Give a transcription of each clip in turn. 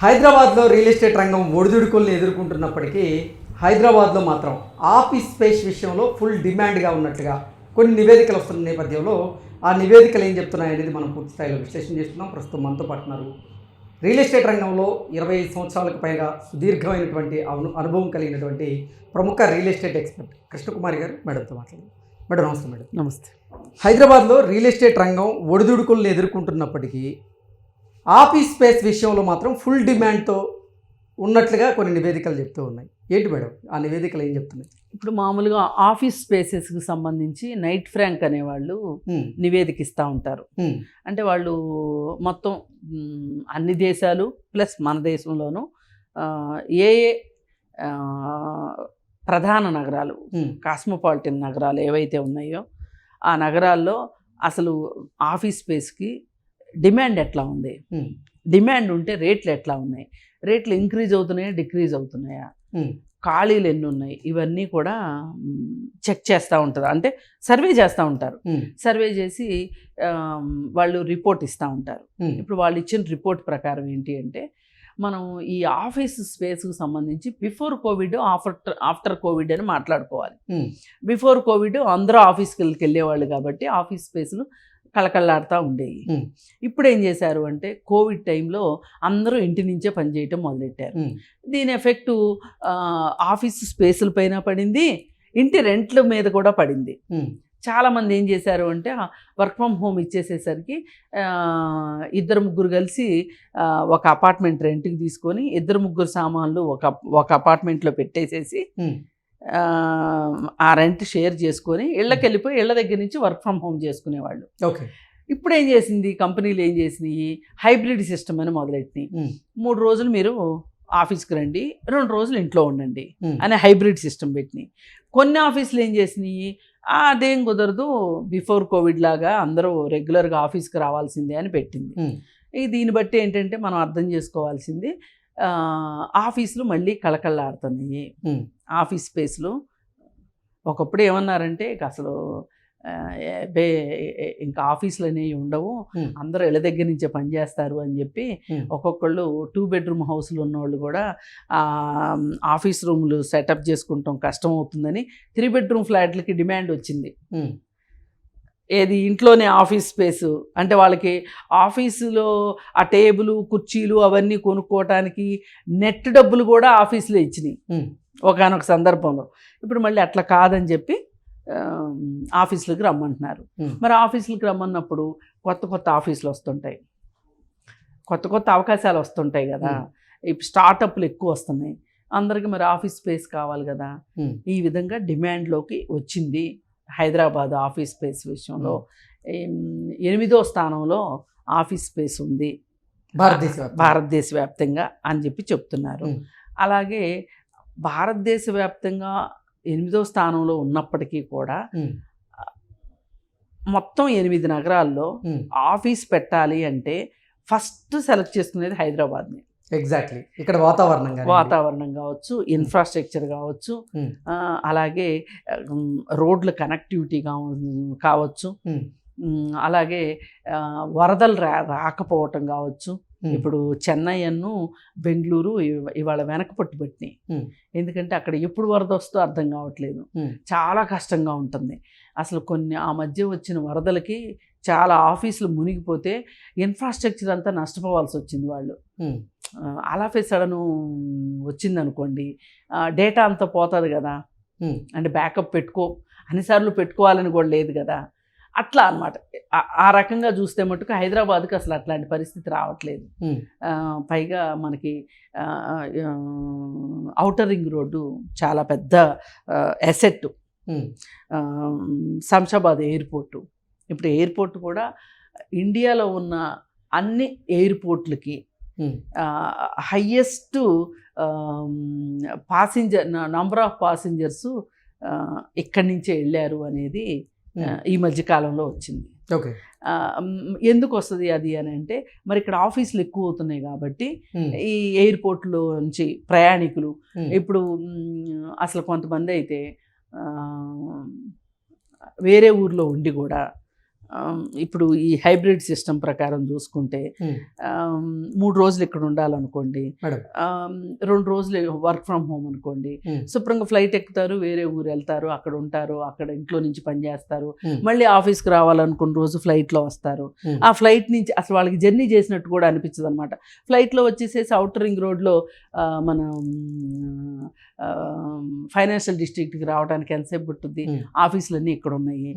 హైదరాబాద్లో real estate రంగం ఒడిదుడుకుల్ని ఎదుర్కొంటున్నప్పటికీ హైదరాబాద్లో మాత్రం ఆఫీస్ స్పేస్ విషయంలో ఫుల్ డిమాండ్గా ఉన్నట్టుగా కొన్ని నివేదికలు వస్తున్న నేపథ్యంలో ఆ నివేదికలు ఏం చెప్తున్నాయనేది మనం పూర్తి స్థాయిలో విశ్లేషణ చేస్తున్నాం. ప్రస్తుతం మనతో పాటున్నారు రియల్ ఎస్టేట్ రంగంలో ఇరవై ఐదు సంవత్సరాలకు పైగా సుదీర్ఘమైనటువంటి అను అనుభవం కలిగినటువంటి ప్రముఖ రియల్ ఎస్టేట్ ఎక్స్పర్ట్ కృష్ణకుమారి గారు మేడంతో మాట్లాడారు మేడం నమస్తే మేడం. నమస్తే. హైదరాబాద్లో రియల్ ఎస్టేట్ రంగం ఒడిదుడుకులను ఎదుర్కొంటున్నప్పటికీ ఆఫీస్ స్పేస్ విషయంలో మాత్రం ఫుల్ డిమాండ్తో ఉన్నట్లుగా కొన్ని నివేదికలు చెప్తూ ఉన్నాయి. ఏంటి మేడం? ఆ నివేదికలు ఏం చెప్తున్నాయి? ఇప్పుడు మామూలుగా ఆఫీస్ స్పేసెస్కి సంబంధించి నైట్ ఫ్రాంక్ అనేవాళ్ళు నివేదిక ఇస్తూ ఉంటారు. అంటే వాళ్ళు మొత్తం అన్ని దేశాలు ప్లస్ మన దేశంలోనూ ఏ ఏ ప్రధాన నగరాలు కాస్మోపాలిటన్ నగరాలు ఏవైతే ఉన్నాయో ఆ నగరాల్లో అసలు ఆఫీస్ స్పేస్కి డిమాండ్ ఎట్లా ఉంది? డిమాండ్ ఉంటే రేట్లు ఎట్లా ఉన్నాయి? రేట్లు ఇంక్రీజ్ అవుతున్నాయా డిక్రీజ్ అవుతున్నాయా? ఖాళీలు ఎన్ని ఉన్నాయి? ఇవన్నీ కూడా చెక్ చేస్తూ ఉంటారు అంటే సర్వే చేస్తూ ఉంటారు. సర్వే చేసి వాళ్ళు రిపోర్ట్ ఇస్తూ ఉంటారు. ఇప్పుడు వాళ్ళు ఇచ్చిన రిపోర్ట్ ప్రకారం ఏంటి అంటే మనం ఈ ఆఫీస్ స్పేస్కి సంబంధించి before covid after after covid అని మాట్లాడుకోవాలి. బిఫోర్ కోవిడ్ అందరూ ఆఫీస్కి వెళ్ళేవాళ్ళు కాబట్టి ఆఫీస్ స్పేస్లు కళకళలాడుతూ ఉండేవి. ఇప్పుడు ఏం చేశారు అంటే కోవిడ్ టైంలో అందరూ ఇంటి నుంచే పనిచేయటం మొదలెట్టారు. దీని ఎఫెక్టు ఆఫీస్ స్పేసుల పైన పడింది ఇంటి రెంట్ల మీద కూడా పడింది. చాలామంది ఏం చేశారు అంటే వర్క్ ఫ్రమ్ హోమ్ ఇచ్చేసేసరికి ఇద్దరు ముగ్గురు కలిసి ఒక అపార్ట్మెంట్ రెంట్కి తీసుకొని ఇద్దరు ముగ్గురు సామాన్లు ఒక ఒక అపార్ట్మెంట్లో పెట్టేసేసి ఆ, రెంట్ షేర్ చేసుకొని ఇళ్ళకి వెళ్ళిపోయి ఇళ్ళ దగ్గర నుంచి వర్క్ ఫ్రమ్ హోమ్ చేసుకునేవాళ్ళు. ఓకే. ఇప్పుడు ఏం చేసింది? కంపెనీలు ఏం చేసినాయి? హైబ్రిడ్ సిస్టమ్ అని మొదలెట్టినాయి. మూడు రోజులు మీరు ఆఫీస్కి రండి రెండు రోజులు ఇంట్లో ఉండండి అనే హైబ్రిడ్ సిస్టమ్ పెట్టినాయి. కొన్ని ఆఫీసులు ఏం చేసినాయి? "ఆ, అదేం కుదరదు బిఫోర్ కోవిడ్ లాగా అందరూ రెగ్యులర్గా ఆఫీస్కి రావాల్సిందే అని పెట్టింది. దీన్ని బట్టి ఏంటంటే మనం అర్థం చేసుకోవాల్సింది ఆఫీసులు మళ్ళీ కళకళలాడుతున్నాయి. ఆఫీస్ స్పేస్లు ఒకప్పుడు ఏమన్నారంటే ఇక అసలు ఇంకా ఆఫీసులు అనేవి ఉండవు. అందరూ ఇళ్ళ దగ్గర నుంచే పనిచేస్తారు అని చెప్పి. ఒక్కొక్కళ్ళు టూ బెడ్రూమ్ హౌస్లు ఉన్నవాళ్ళు కూడా ఆఫీస్ రూమ్లు సెటప్ చేసుకుంటాం కష్టం అవుతుందని త్రీ బెడ్రూమ్ ఫ్లాట్లకి డిమాండ్ వచ్చింది. ఏది ఇంట్లోనే ఆఫీస్ స్పేస్. అంటే వాళ్ళకి ఆఫీసులో ఆ టేబుల్ కుర్చీలు అవన్నీ కొనుక్కోవటానికి నెట్ డబ్బులు కూడా ఆఫీసులో ఇచ్చినాయి. ఒకనొక సందర్భంలో. ఇప్పుడు మళ్ళీ అట్లా కాదని చెప్పి ఆఫీసులకు రమ్మంటున్నారు. మరి ఆఫీసులకు రమ్మన్నప్పుడు కొత్త కొత్త ఆఫీసులు వస్తుంటాయి. కొత్త కొత్త అవకాశాలు వస్తుంటాయి కదా. ఇప్పుడు స్టార్టప్లు ఎక్కువ వస్తున్నాయి. అందరికీ మరి ఆఫీస్ స్పేస్ కావాలి కదా. ఈ విధంగా డిమాండ్లోకి వచ్చింది హైదరాబాద్ ఆఫీస్ స్పేస్ విషయంలో. ఎనిమిదో స్థానంలో ఆఫీస్ స్పేస్ ఉంది. భారతదేశ వ్యాప్తంగా. భారతదేశ వ్యాప్తంగా అని చెప్పి చెప్తున్నారు. అలాగే భారతదేశ వ్యాప్తంగా ఎనిమిదో స్థానంలో ఉన్నప్పటికీ కూడా మొత్తం ఎనిమిది నగరాల్లో ఆఫీస్ పెట్టాలి అంటే ఫస్ట్ సెలెక్ట్ చేసుకునేది హైదరాబాద్ని. ఎగ్జాక్ట్లీ ఇక్కడ వాతావరణం వాతావరణం కావచ్చు ఇన్ఫ్రాస్ట్రక్చర్ కావచ్చు అలాగే రోడ్ల కనెక్టివిటీ కావచ్చు అలాగే వరదలు రా రాకపోవటం కావచ్చు ఇప్పుడు చెన్నై అన్ను బెంగళూరు ఇవ- ఇవాళ వెనక పట్టుబట్టినాయి ఎందుకంటే అక్కడ ఎప్పుడు వరద వస్తుందో అర్థం కావట్లేదు. చాలా కష్టంగా ఉంటుంది. అసలు కొన్ని ఆ మధ్య వచ్చిన వరదలకి చాలా ఆఫీసులు మునిగిపోతే ఇన్ఫ్రాస్ట్రక్చర్ అంతా నష్టపోవాల్సి వచ్చింది వాళ్ళు అలాఫే సడన్ వచ్చిందనుకోండి డేటా అంతా పోతుంది కదా. అంటే బ్యాకప్ పెట్టుకో అన్నిసార్లు పెట్టుకోవాలని కూడా లేదు కదా. అట్లా అనమాట ఆ రకంగా చూస్తే మటుకు హైదరాబాద్కి అసలు అట్లాంటి పరిస్థితి రావట్లేదు. పైగా మనకి అవుటర్ రింగ్ రోడ్డు చాలా పెద్ద ఎసెట్ శంషాబాద్ ఎయిర్పోర్టు. ఇప్పుడు ఎయిర్పోర్ట్ కూడా ఇండియాలో ఉన్న అన్ని ఎయిర్పోర్ట్లకి highest passenger number of passengers ఇక్కడి నుంచే వెళ్ళారు అనేది ఈ మధ్య కాలంలో వచ్చింది. ఓకే. ఎందుకు వస్తుంది అది అని అంటే మరి ఇక్కడ ఆఫీసులు ఎక్కువ అవుతున్నాయి కాబట్టి ఈ ఎయిర్పోర్ట్లో నుంచి ప్రయాణికులు ఇప్పుడు అసలు కొంతమంది అయితే వేరే ఊర్లో ఉండి కూడా ఇప్పుడు ఈ హైబ్రిడ్ సిస్టమ్ ప్రకారం చూసుకుంటే ఆమ్, మూడు రోజులు ఇక్కడ ఉండాలనుకోండి రెండు రోజులు వర్క్ ఫ్రమ్ హోమ్ అనుకోండి. ఉమ్, శుభ్రంగా ఫ్లైట్ ఎక్కుతారు వేరే ఊరు వెళ్తారు అక్కడ ఉంటారు అక్కడ ఇంట్లో నుంచి పని చేస్తారు. ఉమ్, మళ్ళీ ఆఫీస్కి రావాలనుకున్న రోజు ఫ్లైట్లో వస్తారు. ఆ ఫ్లైట్ నుంచి అసలు వాళ్ళకి జర్నీ చేసినట్టు కూడా అనిపించదు అనమాట ఫ్లైట్లో వచ్చేసేసి అవుటర్ రింగ్ రోడ్లో మన ఫైనాన్షియల్ డిస్ట్రిక్ట్కి రావడానికి ఎంతసేపు పట్టుద్ది? ఆఫీసులన్నీ ఇక్కడ ఉన్నాయి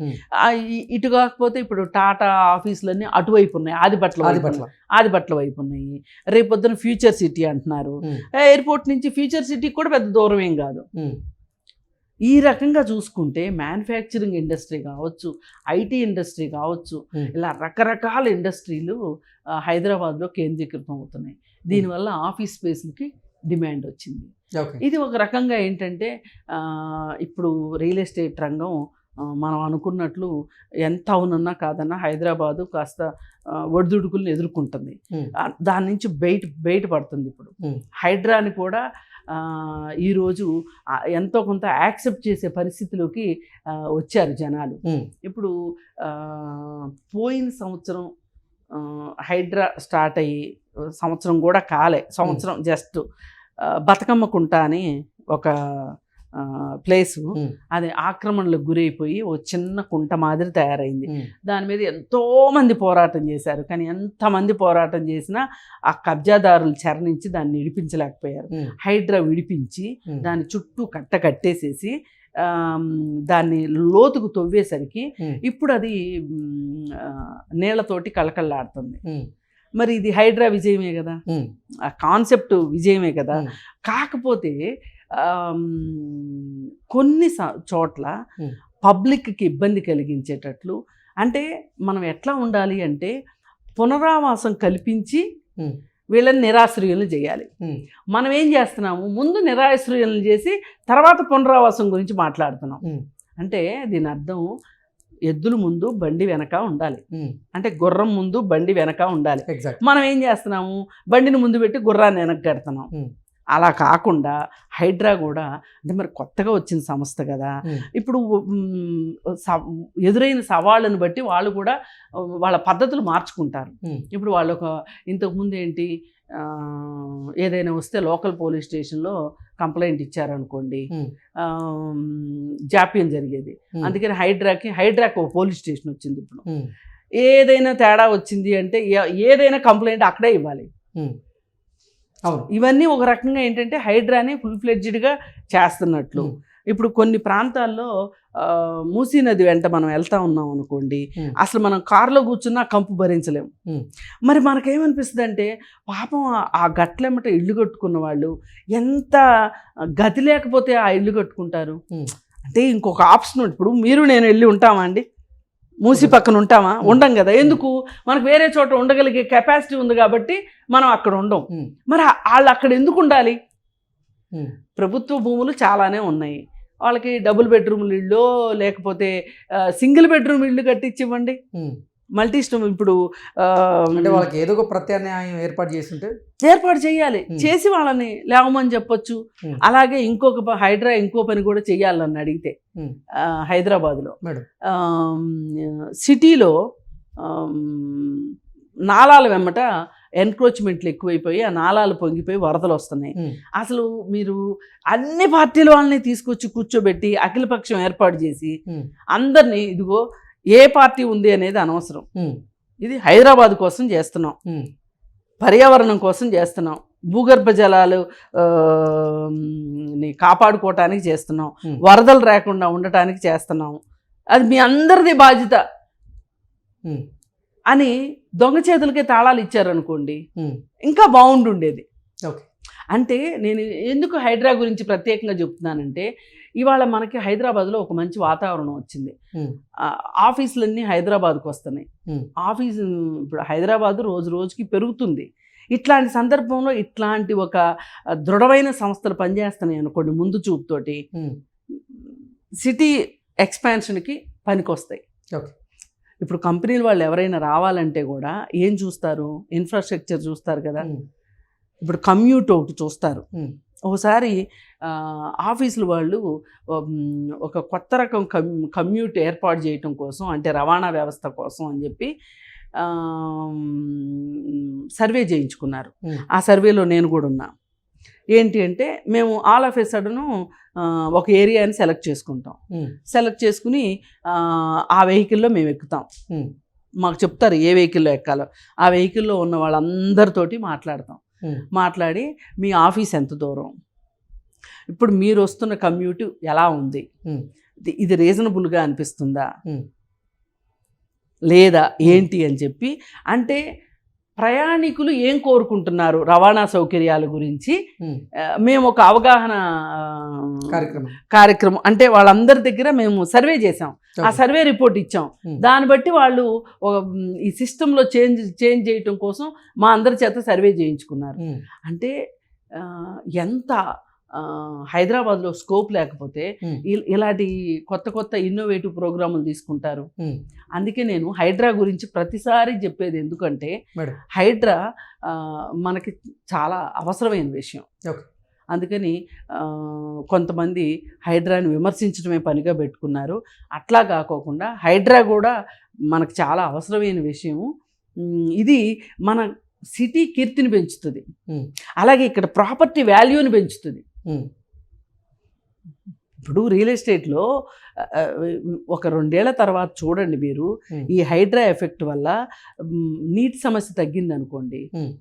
ఇటు కాకపోతే ఇప్పుడు టాటా ఆఫీసులన్నీ అటువైపు ఉన్నాయి ఆదిపట్ల. ఆదిపట్ల వైపు ఉన్నాయి రేపొద్దున ఫ్యూచర్ సిటీ అంటున్నారు. ఎయిర్పోర్ట్ నుంచి ఫ్యూచర్ సిటీకి కూడా పెద్ద దూరం ఏం కాదు. ఈ రకంగా చూసుకుంటే మ్యానుఫ్యాక్చరింగ్ ఇండస్ట్రీ కావచ్చు ఐటీ ఇండస్ట్రీ కావచ్చు. ఇలా రకరకాల ఇండస్ట్రీలు హైదరాబాద్లో కేంద్రీకృతం అవుతున్నాయి. దీనివల్ల ఆఫీస్ స్పేస్కి డిమాండ్ వచ్చింది. ఇది ఒక రకంగా ఏంటంటే ఇప్పుడు రియల్ ఎస్టేట్ రంగం మనం అనుకున్నట్లు ఎంత అవునన్నా కాదన్నా హైదరాబాదు కాస్త ఒడిదుడుకులను ఎదుర్కొంటుంది. దాని నుంచి బయట బయటపడుతుంది ఇప్పుడు. హైడ్రాని కూడా ఈరోజు ఎంతో కొంత యాక్సెప్ట్ చేసే పరిస్థితిలోకి వచ్చారు జనాలు. ఇప్పుడు పోయిన సంవత్సరం హైడ్రా స్టార్ట్ అయ్యి సంవత్సరం కూడా కాలే. సంవత్సరం జస్ట్ బతుకమ్మ కుంట అని ఒక ప్లేసు అది ఆక్రమణలకు గురైపోయి ఓ చిన్న కుంట మాదిరి తయారైంది. దాని మీద ఎంతో మంది పోరాటం చేశారు. కానీ ఎంతమంది పోరాటం చేసినా ఆ కబ్జాదారులు చరణించి దాన్ని విడిపించలేకపోయారు. హైడ్రా విడిపించి దాని చుట్టూ కట్ట కట్టేసేసి దాన్ని లోతుకు తవ్వేసరికి ఇప్పుడు అది నీళ్ళతోటి కళకళలాడుతుంది. మరి ఇది హైడ్రా విజయమే కదా? ఆ కాన్సెప్ట్ విజయమే కదా? కాకపోతే కొన్ని చోట్ల. పబ్లిక్కి ఇబ్బంది కలిగించేటట్లు అంటే మనం ఎట్లా ఉండాలి అంటే పునరావాసం కల్పించి. వీళ్ళని నిరాశ్రయులను చేయాలి. మనం ఏం చేస్తున్నాము? ముందు నిరాశ్రయులను చేసి తర్వాత పునరావాసం గురించి మాట్లాడుతున్నాం. అంటే దీని అర్థం ఎద్దుల ముందు బండి వెనక ఉండాలి. అంటే గుర్రం ముందు బండి వెనక ఉండాలి. మనం ఏం చేస్తున్నాము? బండిని ముందు పెట్టి గుర్రాన్ని వెనక్కి కడుతున్నాం. అలా కాకుండా హైడ్రా కూడా అంటే మరి కొత్తగా వచ్చిన సంస్థ కదా. ఇప్పుడు ఎదురైన సవాళ్ళను బట్టి వాళ్ళు కూడా వాళ్ళ పద్ధతులు మార్చుకుంటారు. ఇప్పుడు వాళ్ళు ఒక ఇంతకుముందు ఏంటి ఏదైనా వస్తే లోకల్ పోలీస్ స్టేషన్లో కంప్లైంట్ ఇచ్చారనుకోండి జాప్యం జరిగేది. అందుకని హైడ్రాకి హైడ్రాకి ఒక పోలీస్ స్టేషన్ వచ్చింది ఇప్పుడు. ఏదైనా తేడా వచ్చింది అంటే ఏదైనా కంప్లైంట్ అక్కడే ఇవ్వాలి. ఇవన్నీ ఒక రకంగా ఏంటంటే హైడ్రాని ఫుల్ ఫ్లెడ్జ్డ్గా చేస్తున్నట్లు ఇప్పుడు కొన్ని ప్రాంతాల్లో మూసీ నది వెంట మనం వెళ్తా ఉన్నాం అనుకోండి అసలు మనం కారులో కూర్చున్నా కంపు భరించలేం ఉమ్. మరి మనకేమనిపిస్తుంది అంటే పాపం ఆ- గట్లెమ్మట ఇల్లు కట్టుకున్న వాళ్ళు ఎంత గతి లేకపోతే ఆ ఇల్లు కట్టుకుంటారు. అంటే ఇంకొక ఆప్షన్. ఇప్పుడు మీరు నేను వెళ్ళి ఉంటామా అండి మూసి పక్కన ఉంటామా. ఉండం కదా. ఎందుకు? మనకు వేరే చోట ఉండగలిగే కెపాసిటీ ఉంది కాబట్టి మనం అక్కడ ఉండం. మరి వాళ్ళు అక్కడ ఎందుకు ఉండాలి? ప్రభుత్వ భూములు చాలానే ఉన్నాయి. వాళ్ళకి డబుల్ బెడ్రూమ్లు ఇల్లు లేకపోతే సింగిల్ బెడ్రూమ్ ఇల్లు కట్టించివ్వండి. మల్టీ స్టమ్ ఇప్పుడు అంటే వాళ్ళకి ఏదో ఒక ప్రత్యామ్నాయం ఏర్పాటు చేస్తుంటే ఏర్పాటు చేయాలి. చేసి వాళ్ళని లేవమని చెప్పొచ్చు. అలాగే ఇంకొక హైడ్రా ఇంకో పని కూడా చేయాలని అడిగితే. Hmm. ఆ, హైదరాబాద్లో. సిటీలో నాలాల వెమ్మట ఎన్క్రోచ్మెంట్లు ఎక్కువైపోయి ఆ నాలాలు పొంగిపోయి వరదలు వస్తున్నాయి. అసలు మీరు అన్ని పార్టీల వాళ్ళని తీసుకొచ్చి కూర్చోబెట్టి అఖిలపక్షం ఏర్పాటు చేసి అందరినీ ఇదిగో ఏ పార్టీ ఉంది అనేది అనవసరం. ఇది హైదరాబాద్ కోసం చేస్తున్నాం. పర్యావరణం కోసం చేస్తున్నాం. భూగర్భ జలాలు కాపాడుకోవటానికి చేస్తున్నాం. వరదలు రాకుండా ఉండటానికి చేస్తున్నాం. అది మీ అందరిది బాధ్యత. అని దొంగ చేతులకే తాళాలు ఇచ్చారనుకోండి ఇంకా బాగుండుండేది. ఓకే. అంటే నేను ఎందుకు హైడ్రా గురించి ప్రత్యేకంగా చెప్తున్నానంటే ఇవాళ మనకి హైదరాబాద్లో ఒక మంచి వాతావరణం వచ్చింది. ఆఫీసులన్నీ హైదరాబాద్కు వస్తున్నాయి. ఆఫీసు ఇప్పుడు హైదరాబాద్ రోజు రోజుకి పెరుగుతుంది. ఇట్లాంటి సందర్భంలో ఇట్లాంటి ఒక దృఢమైన సంస్థలు పనిచేస్తున్నాయి అనుకోండి ముందు చూపుతోటి సిటీ ఎక్స్పాన్షన్కి పనికొస్తాయి. ఓకే. ఇప్పుడు కంపెనీలు వాళ్ళు ఎవరైనా రావాలంటే కూడా ఏం చూస్తారు? ఇన్ఫ్రాస్ట్రక్చర్ చూస్తారు కదా. ఇప్పుడు కమ్యూట్ ఒకటి చూస్తారు. ఒకసారి ఆఫీసులు వాళ్ళు ఒక కొత్త రకం కమ్ కమ్యూట్ ఏర్పాటు చేయటం కోసం అంటే రవాణా వ్యవస్థ కోసం అని చెప్పి సర్వే చేయించుకున్నారు. ఆ సర్వేలో నేను కూడా ఉన్నా. ఏంటి అంటే మేము ఆల్ ఆఫ్ ఏ సడను ఒక ఏరియాని సెలెక్ట్ చేసుకుంటాం. సెలెక్ట్ చేసుకుని ఆ, వెహికల్లో మేము ఎక్కుతాం. మాకు చెప్తారు ఏ వెహికల్లో ఎక్కాలో. ఆ వెహికల్లో ఉన్న వాళ్ళందరితోటి మాట్లాడతాం. మాట్లాడి మీ ఆఫీస్ ఎంత దూరం? ఇప్పుడు మీరు వస్తున్న కమ్యూట్ ఎలా ఉంది? ఇది- రీజనబుల్గా అనిపిస్తుందా. లేదా ఏంటి అని చెప్పి అంటే ప్రయాణికులు ఏం కోరుకుంటున్నారు రవాణా సౌకర్యాల గురించి? మేము ఒక అవగాహన కార్యక్రమం. కార్యక్రమం. అంటే వాళ్ళందరి దగ్గర మేము సర్వే చేసాం ఆ. సర్వే రిపోర్ట్ ఇచ్చాం. దాన్ని బట్టి వాళ్ళు ఈ సిస్టంలో చేంజ్ చేంజ్ చేయటం కోసం మా అందరి చేత సర్వే చేయించుకున్నారు. అంటే ఎంత హైదరాబాద్లో స్కోప్ లేకపోతే ఇలాంటి కొత్త కొత్త ఇన్నోవేటివ్ ప్రోగ్రాములు తీసుకుంటారు. అందుకే నేను హైడ్రా గురించి ప్రతిసారి చెప్పేది ఎందుకంటే హైడ్రా మనకి చాలా అవసరమైన విషయం. అందుకని కొంతమంది హైడ్రాని విమర్శించడమే పనిగా పెట్టుకున్నారు. అట్లా కాకోకుండా హైడ్రా కూడా మనకు చాలా అవసరమైన విషయము. ఇది మన సిటీ కీర్తిని పెంచుతుంది. అలాగే ఇక్కడ ప్రాపర్టీ వాల్యూని పెంచుతుంది. ఇప్పుడు రియల్ ఎస్టేట్లో ఒక రెండేళ్ళ తర్వాత చూడండి మీరు ఈ హైడ్రా ఎఫెక్ట్ వల్ల నీటి సమస్య తగ్గింది అనుకోండి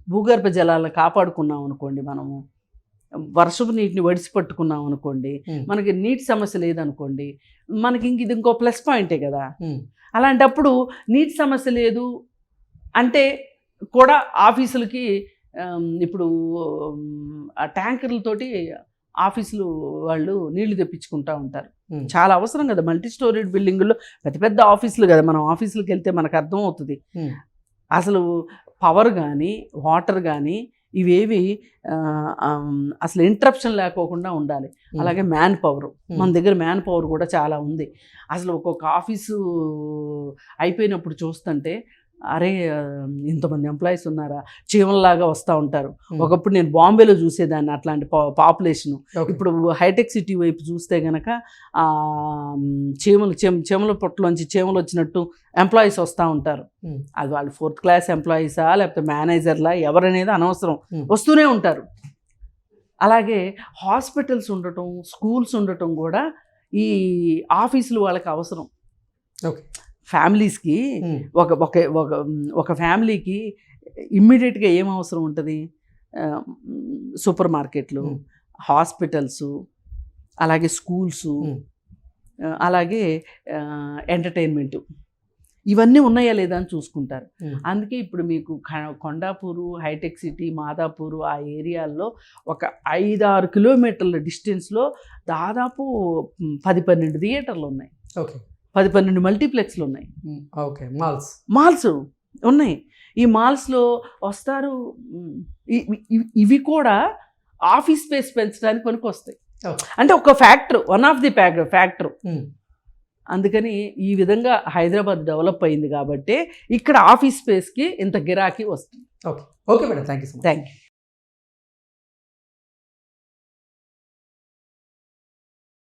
భూగర్భ జలాలను కాపాడుకున్నాం అనుకోండి మనము వర్షపు నీటిని వడిసి పట్టుకున్నాం అనుకోండి మనకి నీటి సమస్య లేదనుకోండి మనకి ఇంక ఇది ఇంకో ప్లస్ పాయింటే కదా. అలాంటప్పుడు నీటి సమస్య లేదు అంటే కూడా ఆఫీసులకి ఇప్పుడు ఆ ట్యాంకర్లతోటి ఆఫీసులు వాళ్ళు నీళ్ళు తెప్పించుకుంటా ఉంటారు. చాలా అవసరం కదా మల్టీ స్టోరీడ్ బిల్డింగుల్లో పెద్ద పెద్ద ఆఫీసులు కదా మనం ఆఫీసులకు వెళ్తే మనకు అర్థం అవుతుంది. అసలు పవర్ కానీ వాటర్ కానీ ఇవేవి అసలు ఇంటరప్షన్ లేకోకుండా ఉండాలి. అలాగే మ్యాన్ పవర్. మన దగ్గర మ్యాన్ పవర్ కూడా చాలా ఉంది అసలు ఒక్కొక్క ఆఫీసు అయిపోయినప్పుడు చూస్తుంటే అరే ఇంతమంది ఎంప్లాయీస్ ఉన్నారా చీమల్లాగా వస్తూ ఉంటారు. ఒకప్పుడు నేను బాంబేలో చూసేదాన్ని అట్లాంటి పాపులేషన్. ఇప్పుడు హైటెక్ సిటీ వైపు చూస్తే గనక చీమలు చీమ చీమల పొట్టలోంచి చీమలు వచ్చినట్టు ఎంప్లాయీస్ వస్తూ ఉంటారు అది వాళ్ళు ఫోర్త్ క్లాస్ ఎంప్లాయీసా లేకపోతే మేనేజర్లా ఎవరనేది అనవసరం. వస్తూనే ఉంటారు అలాగే హాస్పిటల్స్ ఉండటం స్కూల్స్ ఉండటం కూడా ఈ ఆఫీసులు వాళ్ళకి అవసరం ఓకే. ఫ్యామిలీస్కి ఒక ఒక ఒక ఫ్యామిలీకి ఇమ్మీడియట్గా ఏం అవసరం ఉంటుంది సూపర్ మార్కెట్లు. హాస్పిటల్స్ అలాగే స్కూల్స్. అలాగే ఎంటర్టైన్మెంట్ ఇవన్నీ ఉన్నాయా లేదా అని చూసుకుంటారు. అందుకే ఇప్పుడు మీకు కొండాపూరు హైటెక్ సిటీ మాదాపూరు ఆ ఏరియాల్లో ఒక ఐదారు కిలోమీటర్ల డిస్టెన్స్లో దాదాపు పది పన్నెండు థియేటర్లు ఉన్నాయి ఓకే పది పన్నెండు మల్టీప్లెక్స్లు ఉన్నాయి. Okay malls. మాల్స్ ఉన్నాయి. ఈ మాల్స్లో వస్తారు ఇవి కూడా ఆఫీస్ స్పేస్ పెంచడానికి పనికి వస్తాయి. అంటే ఒక factor one of the factor. అందుకని ఈ విధంగా హైదరాబాద్ డెవలప్ అయింది కాబట్టి ఇక్కడ ఆఫీస్ స్పేస్కి ఇంత గిరాకీ వస్తుంది. Okay. Okay madam thank you thank you